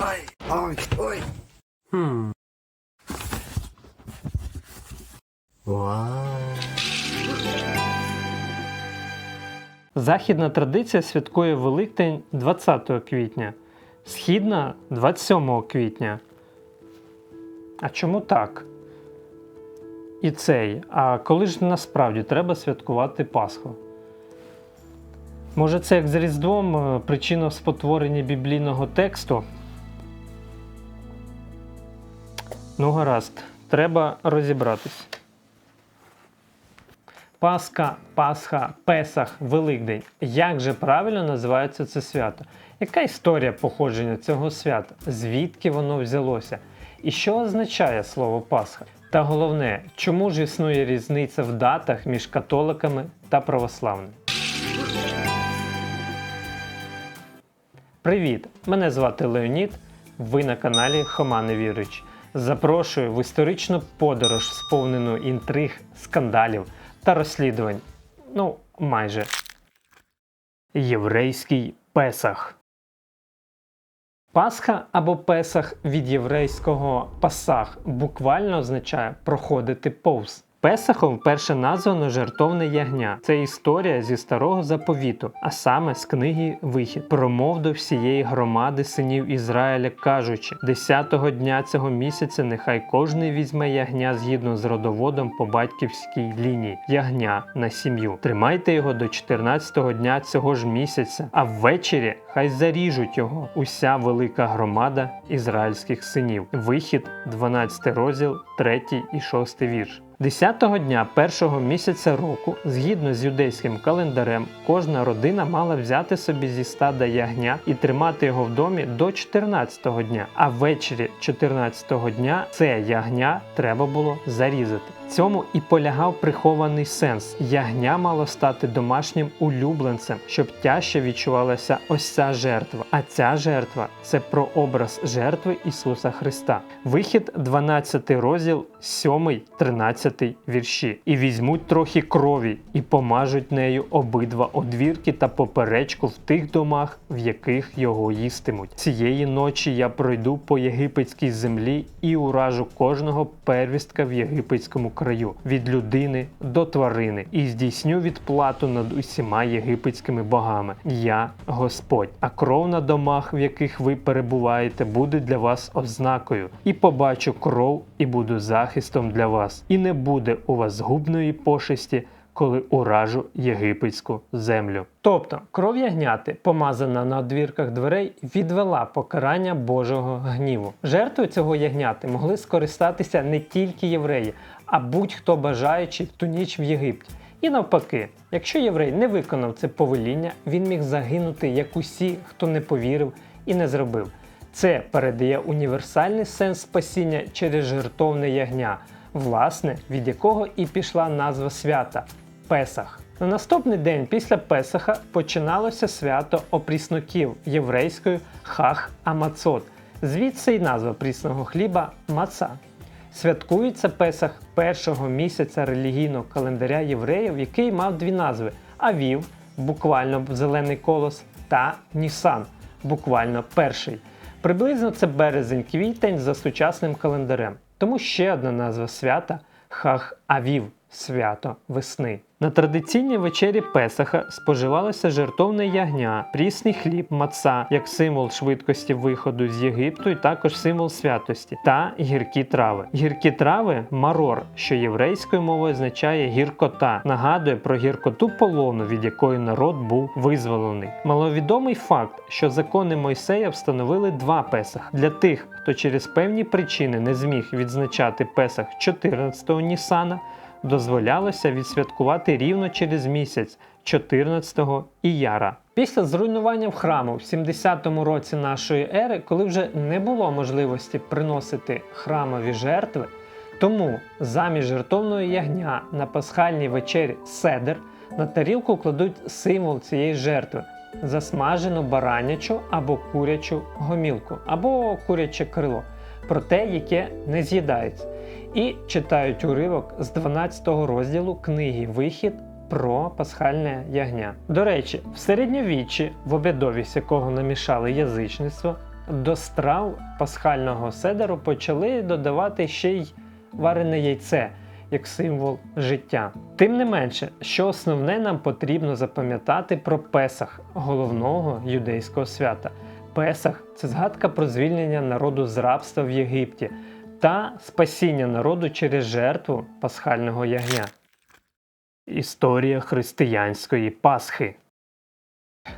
Ой, ой, ой. Хм. Вау. Західна традиція святкує Великдень 20 квітня, східна 27 квітня. А чому так? І цей. А коли ж насправді треба святкувати Пасху? Може, це як з Різдвом е, причина в спотворенні біблійного тексту? Ну, гаразд, треба розібратись. Пасха, Пасха, Песах, Великдень. Як же правильно називається це свято? Яка історія походження цього свята? Звідки воно взялося? І що означає слово Пасха? Та головне, чому ж існує різниця в датах між католиками та православними? Привіт! Мене звати Леонід. Ви на каналі Хома Невіруючий. Запрошую в історичну подорож, сповнену інтриг, скандалів та розслідувань. Ну, майже. Єврейський Песах. Пасха або Песах від єврейського пасах буквально означає проходити повз. Песахом вперше названо жертовне ягня. Це історія зі старого заповіту, а саме з книги Вихід. Промов до всієї громади синів Ізраїля, кажучи: десятого дня цього місяця нехай кожний візьме ягня згідно з родоводом по батьківській лінії. Ягня на сім'ю. Тримайте його до 14-го дня цього ж місяця, а ввечері хай заріжуть його уся велика громада ізраїльських синів. Вихід, 12 розділ, 3 і 6 вірш. Десятого дня першого місяця року, згідно з юдейським календарем, кожна родина мала взяти собі зі стада ягня і тримати його в домі до 14-го дня. А ввечері 14-го дня це ягня треба було зарізати. Цьому і полягав прихований сенс. Ягня мало стати домашнім улюбленцем, щоб тяжче відчувалася ось ця жертва. А ця жертва це прообраз жертви Ісуса Христа. Вихід 12 розділ, 7, 13 вірші. І візьмуть трохи крові, і помажуть нею обидва одвірки та поперечку в тих домах, в яких його їстимуть. Цієї ночі я пройду по єгипетській землі і уражу кожного первістка в єгипетському краю, від людини до тварини, і здійсню відплату над усіма єгипетськими богами. Я Господь. А кров на домах, в яких ви перебуваєте, буде для вас ознакою. І побачу кров, і буду захистом для вас. І не буде у вас згубної пошесті. Коли уражу єгипетську землю. Тобто кров ягняти, помазана на одвірках дверей, відвела покарання Божого гніву. Жертвою цього ягняти могли скористатися не тільки євреї, а будь-хто бажаючий в ту ніч в Єгипті. І навпаки, якщо єврей не виконав це повеління, він міг загинути як усі, хто не повірив і не зробив. Це передає універсальний сенс спасіння через жертовне ягня, власне, від якого і пішла назва свята Песах. На наступний день після Песаха починалося свято опрісноків єврейською Хах Амацот. Звідси й назва прісного хліба маца. Святкується Песах першого місяця релігійного календаря євреїв, який мав дві назви: Авів, буквально зелений колос, та Нісан, буквально перший. Приблизно це березень-квітень за сучасним календарем. Тому ще одна назва свята Хах Авів свято весни. На традиційній вечері Песаха споживалося жертовне ягня, прісний хліб, маца як символ швидкості виходу з Єгипту і також символ святості, та гіркі трави. Гіркі трави марор, що єврейською мовою означає гіркота, нагадує про гіркоту полону, від якої народ був визволений. Маловідомий факт, що закони Мойсея встановили два Песах для тих, хто через певні причини не зміг відзначати Песах 14-го Нісана дозволялося відсвяткувати рівно через місяць 14-го Іяра. Після зруйнування в храму в 70-му році нашої ери, коли вже не було можливості приносити храмові жертви, тому замість жертовного ягня на пасхальній вечері седер на тарілку кладуть символ цієї жертви засмажену баранячу або курячу гомілку, або куряче крило, проте яке не з'їдається і читають уривок з 12 розділу книги Вихід про пасхальне ягня. До речі, в середньовіччі, в обядові з якого намішали язичництво, до страв пасхального седеру почали додавати ще й варене яйце як символ життя. Тим не менше, що основне нам потрібно запам'ятати про Песах, головного юдейського свята. Песах це згадка про звільнення народу з рабства в Єгипті та спасіння народу через жертву пасхального ягня. Історія християнської Пасхи.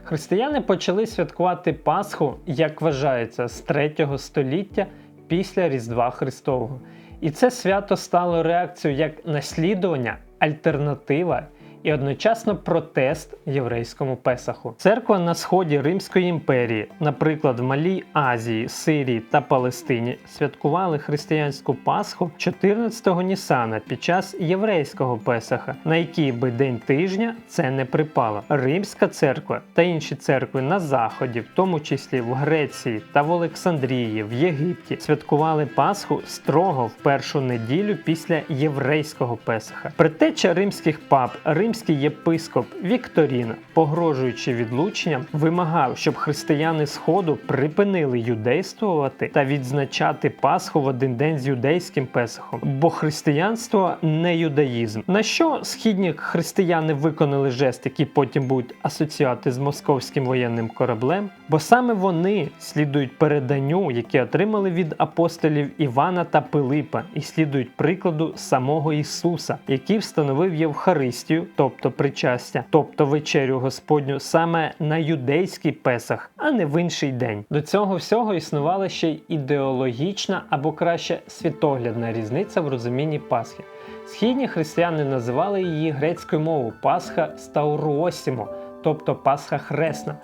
Християни почали святкувати Пасху, як вважається, з 3 століття після Різдва Христового. І це свято стало реакцією як наслідування, альтернатива і одночасно протест єврейському Песаху. Церква на сході Римської імперії, наприклад, в Малій Азії, Сирії та Палестині, святкували християнську Пасху 14-го Нісана під час єврейського Песаха, на який би день тижня це не припало. Римська церква та інші церкви на заході, в тому числі в Греції та в Олександрії, в Єгипті, святкували Пасху строго в першу неділю після єврейського Песаха. Притеча римських пап, римський єпископ Вікторін, погрожуючи відлученням, вимагав, щоб християни Сходу припинили юдействувати та відзначати Пасху в один день з юдейським Песахом, бо християнство не юдаїзм. На що східні християни виконали жест, який потім будуть асоціювати з московським воєнним кораблем, бо саме вони слідують переданню, яке отримали від апостолів Івана та Пилипа, і слідують прикладу самого Ісуса, який встановив Євхаристію, тобто причастя, тобто вечерю Господню саме на юдейський Песах, а не в інший день. До цього всього існувала ще й ідеологічна або краще світоглядна різниця в розумінні Пасхи. Східні християни називали її грецькою мовою Пасха Стауруосімо, тобто Пасха Хресна,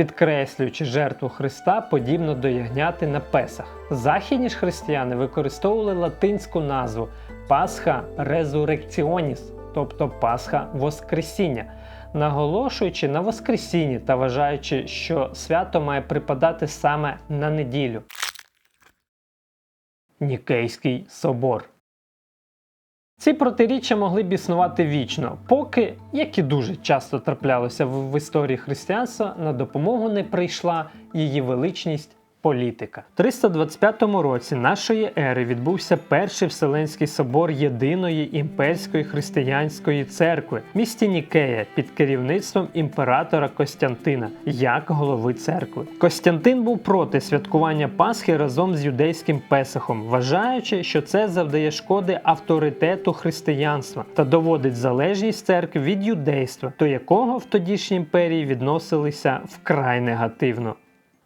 підкреслюючи жертву Христа подібно до ягняти на Песах. Західні ж християни використовували латинську назву Пасха Резурекціоніс, тобто Пасха Воскресіння, наголошуючи на Воскресінні та вважаючи, що свято має припадати саме на неділю. Нікейський собор. Ці протиріччя могли б існувати вічно, поки, як і дуже часто траплялося в, історії християнства, на допомогу не прийшла її величність політика. В 325 році нашої ери відбувся перший Вселенський собор єдиної імперської християнської церкви в місті Нікея під керівництвом імператора Костянтина як голови церкви. Костянтин був проти святкування Пасхи разом з юдейським Песахом, вважаючи, що це завдає шкоди авторитету християнства та доводить залежність церкви від юдейства, до якого в тодішній імперії відносилися вкрай негативно.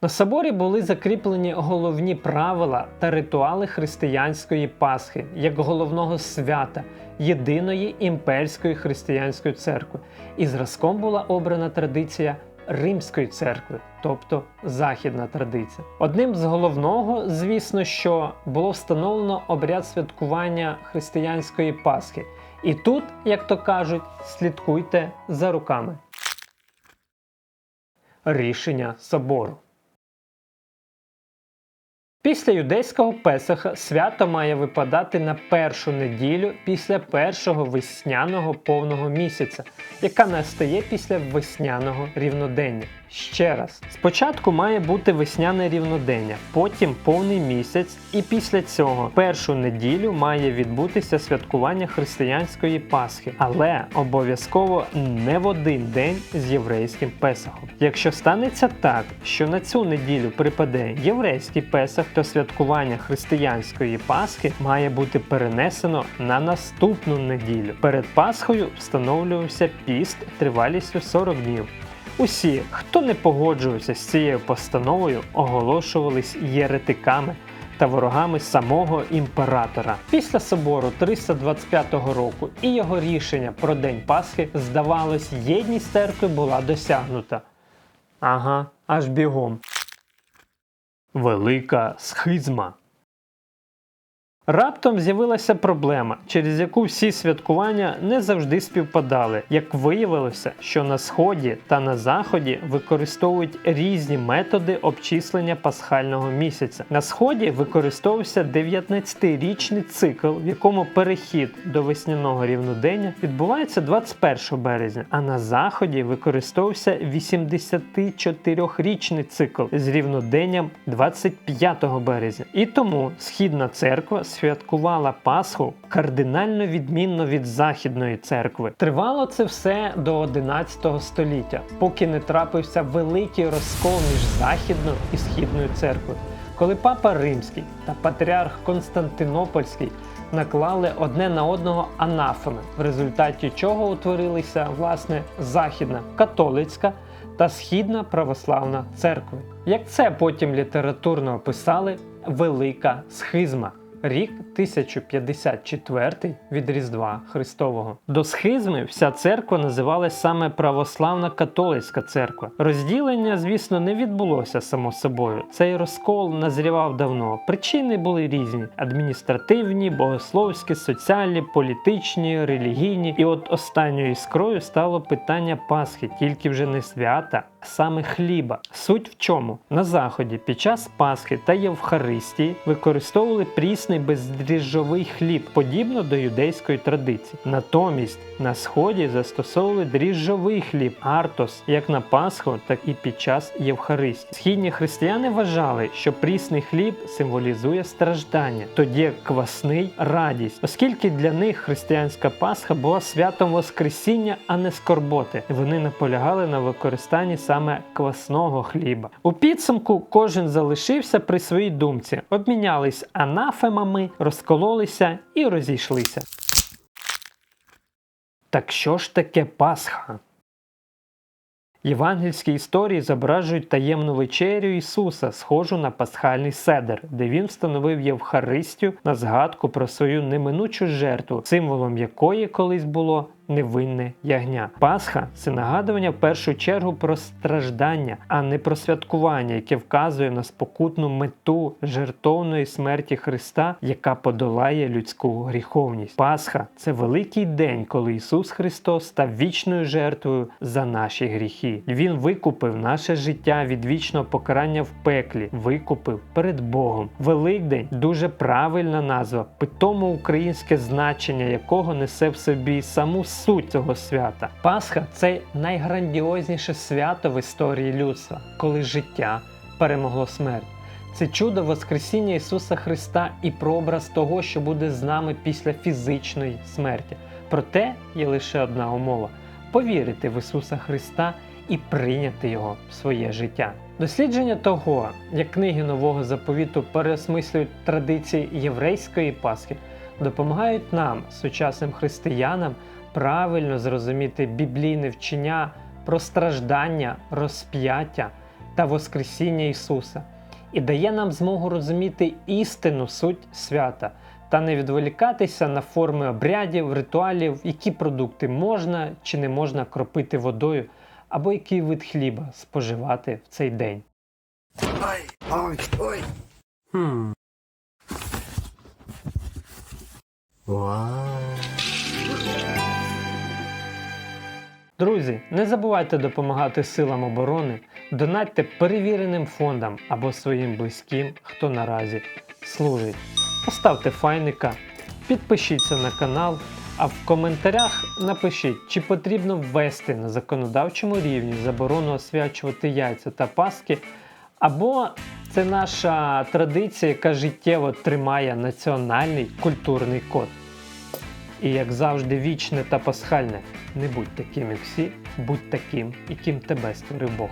На соборі були закріплені головні правила та ритуали християнської Пасхи як головного свята єдиної імперської християнської церкви. І зразком була обрана традиція Римської церкви, тобто західна традиція. Одним з головного, звісно, що було встановлено обряд святкування християнської Пасхи. І тут, як то кажуть, слідкуйте за руками. Рішення собору. Після юдейського Песаха свято має випадати на першу неділю після першого весняного повного місяця, яка настає після весняного рівнодення. Ще раз, спочатку має бути весняне рівнодення, потім повний місяць, і після цього першу неділю має відбутися святкування християнської Пасхи, але обов'язково не в один день з єврейським Песахом. Якщо станеться так, що на цю неділю припаде єврейський Песах, то святкування християнської Пасхи має бути перенесено на наступну неділю. Перед Пасхою встановлювався піст тривалістю 40 днів. Усі, хто не погоджувався з цією постановою, оголошувались єретиками та ворогами самого імператора. Після собору 325 року і його рішення про День Пасхи, здавалось, єдність церкви була досягнута. Ага, аж бігом. Велика схизма. Раптом з'явилася проблема, через яку всі святкування не завжди співпадали. Як виявилося, що на сході та на заході використовують різні методи обчислення пасхального місяця. На сході використовувався 19-річний цикл, в якому перехід до весняного рівнодення відбувається 21 березня, а на заході використовувався 84-річний цикл з рівноденням 25 березня. І тому східна церква святкувала Пасху кардинально відмінно від Західної церкви. Тривало це все до 11 століття, поки не трапився великий розкол між Західною і Східною церквою, коли папа Римський та патріарх Константинопольський наклали одне на одного анафеми, в результаті чого утворилися власне Західна католицька та Східна православна церкви. Як це потім літературно описали Велика схизма. Рік 1054 від Різдва Христового. До схизми вся церква називалась саме Православна католицька церква. Розділення, звісно, не відбулося само собою. Цей розкол назрівав давно. Причини були різні: адміністративні, богословські, соціальні, політичні, релігійні. І от останньою іскрою стало питання Пасхи, тільки вже не свята, саме хліба. Суть в чому? На заході під час Пасхи та Євхаристії використовували прісний бездріжджовий хліб, подібно до юдейської традиції. Натомість на сході застосовували дріжджовий хліб артос як на Пасху, так і під час Євхаристії. Східні християни вважали, що прісний хліб символізує страждання, тоді як квасний радість, оскільки для них християнська Пасха була святом Воскресіння, а не скорботи. Вони наполягали на використанні саме квасного хліба. У підсумку кожен залишився при своїй думці, обмінялись анафемами, розкололися і розійшлися. Так що ж таке Пасха? Євангельські історії зображують таємну вечерю Ісуса, схожу на пасхальний седер, де він встановив Євхаристію на згадку про свою неминучу жертву, символом якої колись було невинне ягня. Пасха це нагадування в першу чергу про страждання, а не про святкування, яке вказує на спокутну мету жертовної смерті Христа, яка подолає людську гріховність. Пасха це великий день, коли Ісус Христос став вічною жертвою за наші гріхи. Він викупив наше життя від вічного покарання в пеклі, викупив перед Богом. Великдень дуже правильна назва, питомо українське значення якого несе в собі саму суть цього свята. Пасха це найграндіозніше свято в історії людства, коли життя перемогло смерть. Це чудо Воскресіння Ісуса Христа і прообраз того, що буде з нами після фізичної смерті. Проте є лише одна умова повірити в Ісуса Христа і прийняти Його в своє життя. Дослідження того, як книги нового заповіту переосмислюють традиції єврейської Пасхи, допомагають нам, сучасним християнам, правильно зрозуміти біблійне вчення про страждання, розп'яття та Воскресіння Ісуса і дає нам змогу розуміти істинну суть свята та не відволікатися на форми обрядів, ритуалів, які продукти можна чи не можна кропити водою, або який вид хліба споживати в цей день. Ой, ой, ой. Хм. Вау. Друзі, не забувайте допомагати силам оборони, донатьте перевіреним фондам або своїм близьким, хто наразі служить. Поставте файника, підпишіться на канал, а в коментарях напишіть, чи потрібно ввести на законодавчому рівні заборону освячувати яйця та паски, або це наша традиція, яка життєво тримає національний культурний код. І як завжди, вічне та пасхальне. Не будь таким, як всі, будь таким, яким тебе створив Бог.